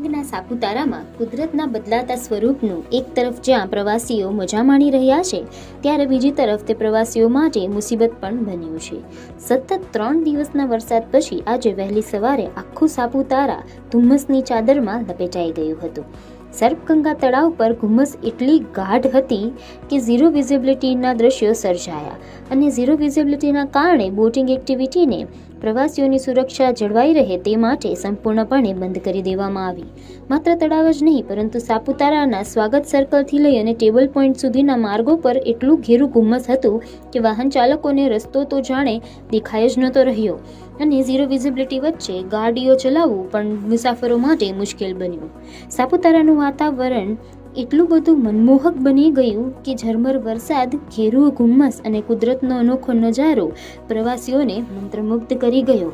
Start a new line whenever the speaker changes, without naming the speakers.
ડાંગના સાપુતારામાં કુદરતના બદલાતા સ્વરૂપનું એક તરફ જ્યાં પ્રવાસીઓ મજા માણી રહ્યા છે, ત્યારે બીજી તરફ તે પ્રવાસીઓ માટે મુસીબત પણ બન્યું છે. સતત ત્રણ દિવસના વરસાદ પછી આજે વહેલી સવારે આખું સાપુતારા ધુમ્મસની ચાદરમાં લપેટાઈ ગયું હતું. સર્પગંગા તળાવ પર ધુમ્મસ એટલી ગાઢ હતી કે ઝીરો વિઝિબિલિટીના દ્રશ્યો સર્જાયા અને ઝીરો વિઝિબિલિટીના કારણે બોટિંગ એક્ટિવિટીને પ્રવાસીઓની સુરક્ષા જળવાઈ રહે તે માટે સંપૂર્ણપણે બંધ કરી દેવામાં આવી. માત્ર તળાવ જ નહીં, પરંતુ સાપુતારાના સ્વાગત સર્કલથી લઈ અને ટેબલ પોઈન્ટ સુધીના માર્ગો પર એટલું ઘેરું ધુમ્મસ હતું કે વાહન ચાલકોને રસ્તો તો જાણે દેખાય જ નહોતો રહ્યો અને ઝીરો વિઝિબિલિટી વચ્ચે ગાડીઓ ચલાવવું પણ મુસાફરો માટે મુશ્કેલ બન્યું. સાપુતારાનું વાતાવરણ એટલું બધું મનમોહક બની ગયું કે ઝરમર વરસાદ, ઘેરું ઘુમ્મસ અને કુદરતનો અનોખો નજારો પ્રવાસીઓને મંત્રમુગ્ધ કરી ગયો.